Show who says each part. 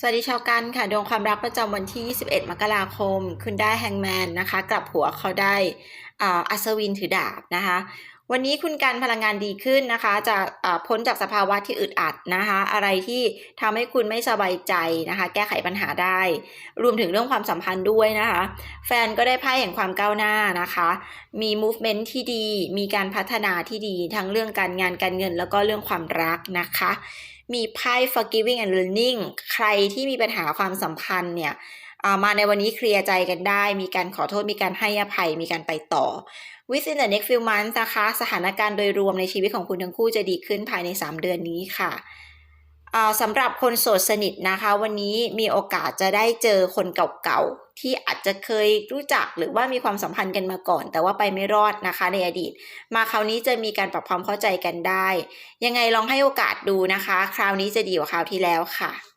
Speaker 1: สวัสดีชาวกันค่ะดวงความรักประจำวันที่ 21 มกราคม คุณได้แฮงแมนนะคะ กลับหัวเขาได้อัศวินถือดาบนะคะ วันนี้คุณการพลังงานดีขึ้นนะคะ จะพ้นจากสภาวะที่อึดอัดนะคะ อะไรที่ทำให้คุณไม่สบายใจนะคะ แก้ไขปัญหาได้ รวมถึงเรื่องความสัมพันธ์ด้วยนะคะ แฟนก็ได้ไพ่แห่งความก้าวหน้านะคะ มี movement ที่ดี มีการพัฒนาที่ดี ทั้งเรื่องการงานการเงิน แล้วก็เรื่องความรักนะคะ มีไพ่ forgiving and learning ใครที่มีปัญหาความสัมพันธ์เนี่ย มาในวันนี้เคลียร์ใจกันได้ มีการขอโทษมีการให้อภัยมีการไปต่อ within the next few months นะคะ สถานการณ์โดยรวมในชีวิตของคุณทั้งคู่จะดีขึ้นภายใน 3 เดือนนี้ค่ะสำหรับคนโสดสนิทนะคะ วันนี้มีโอกาสจะได้เจอคนเก่าๆ ที่อาจจะเคยรู้จักหรือว่ามีความสัมพันธ์กันมาก่อน แต่ว่าไปไม่รอดนะคะในอดีต มาคราวนี้จะมีการปรับความเข้าใจกันได้ ยังไงลองให้โอกาสดูนะคะ คราวนี้จะดีกว่าคราวที่แล้วค่ะ